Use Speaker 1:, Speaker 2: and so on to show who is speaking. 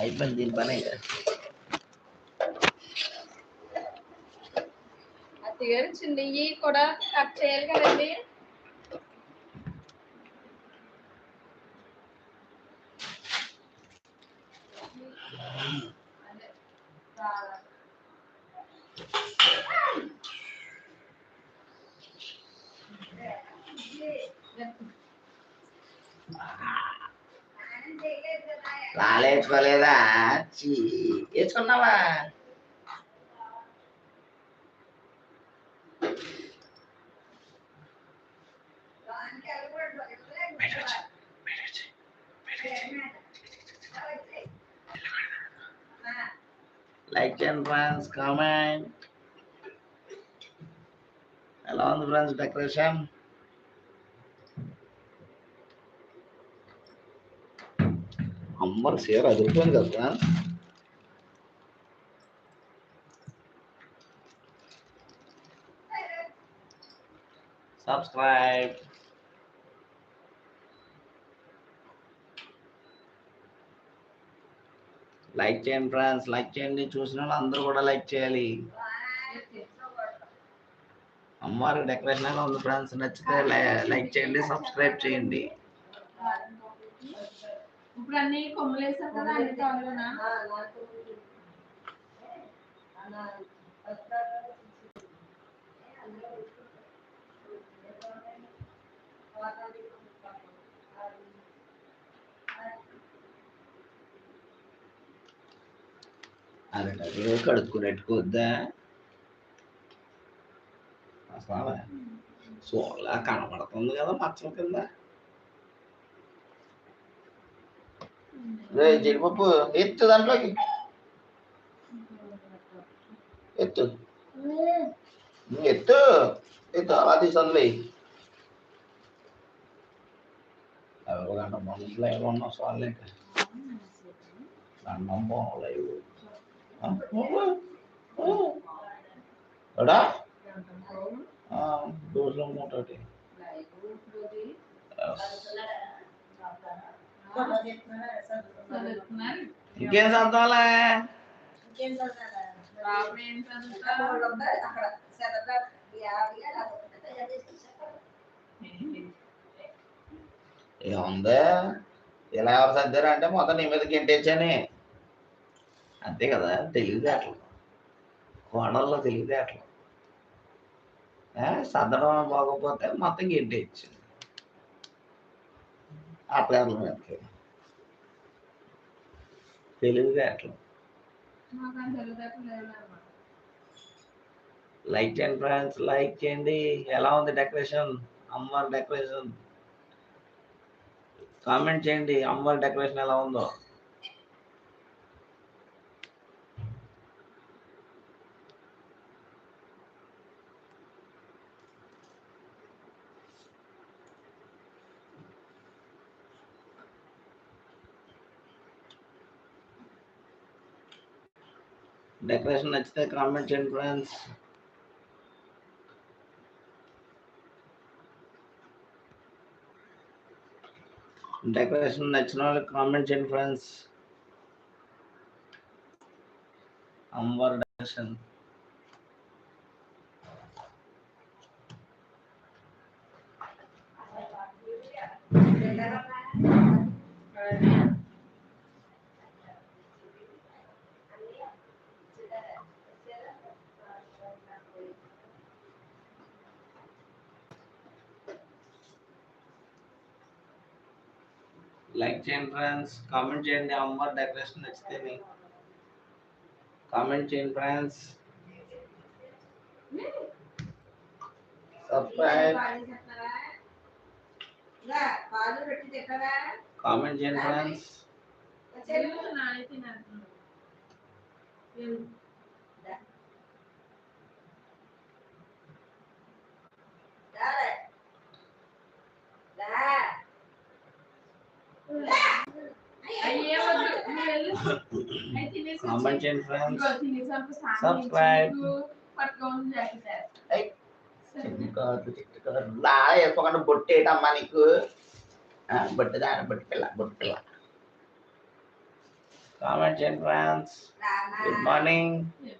Speaker 1: అయిపోయింది దీని పని.
Speaker 2: అత్తయ్య గారు చిన్నవి కూడా కట్ చేయాలి కదండి అదే. చాలా.
Speaker 1: రాలేసుకోలేదా చీ వేసుకున్నావా లైక్ చేయండి ఫ్రెండ్స్ కామెంట్ ఎలా ఉంది ఫ్రెండ్స్ డెకరేషన్ అమ్మర్ చీర అదిరిపోయింది కదా ఫ్రెండ్స్ సబ్స్క్రైబ్ లైక్ చేయండి ఫ్రెండ్స్ లైక్ చేయండి. చూసిన వాళ్ళు అందరూ కూడా లైక్ చేయాలి. అమ్మవారి డెకరేషన్ ఎలా ఉంది ఫ్రెండ్స్ నచ్చితే లైక్ చేయండి సబ్స్క్రైబ్ చేయండి.
Speaker 2: ఇప్పుడు అన్ని కొమ్ములు వేసాం కదా అన్ని తాళ్ళునా
Speaker 1: అదే కడుక్కునెట్టుకోద్దా అసలు సోలా కనబడుతుంది కదా మచ్చల కింద. Ganjil ya apa? Itu tak lagi. Itu. Itu. Itu alati salih. Orang nak masalah, orang nak soalan. Dan nombor oleh Apa? Ada?
Speaker 2: Ah,
Speaker 1: dua orang
Speaker 2: motor dia. ఏం చదువుతారు
Speaker 1: ఏముంది? ఇలా ఎవరు సర్దారు అంటే మొత్తం నీ మీద గెంటేచ్చని అంతే కదా తెలివితేటలు. కోడల్లో తెలివితేటలు. సర్దడం బాగోకపోతే మొత్తం గెంటేయచ్చు. ఆ
Speaker 2: మాకు అంత లేదు అన్నమాట
Speaker 1: లైక్ చేయండి ఫ్రెండ్స్ లైక్ చేయండి. ఎలా ఉంది డెకరేషన్? అమ్మవారి డెకరేషన్. కామెంట్ చేయండి అమ్మవారి డెకరేషన్ ఎలా ఉందో. డెకరేషన్ నచ్చితే కామెంట్ చేయండి ఫ్రెండ్స్ డెకరేషన్ నచ్చిన వాళ్ళు కామెంట్ చేయండి ఫ్రెండ్స్ అమ్మవారి డెకరేషన్ లైక్ చేయండి ఫ్రెండ్స్ కామెంట్ చేయండి అమ్మవారి డెకరేషన్ నచ్చితే కామెంట్ చేయండి ఫ్రెండ్స్ సబ్స్క్రైబ్
Speaker 3: పాలు పెట్టి తిట్టరా
Speaker 1: కామెంట్ చేయండి ఫ్రెండ్స్
Speaker 2: జాకెట్
Speaker 1: Hey. చిట్టుకారు చిట్టుకారు లా వేసుకోకుండా బొట్టు ఏటమ్మా నీకు? ఆ, బొట్టు పిల్ల బొట్టు పిల్ల కామెంట్ చేయండి ఫ్రెండ్స్ గుడ్ మార్నింగ్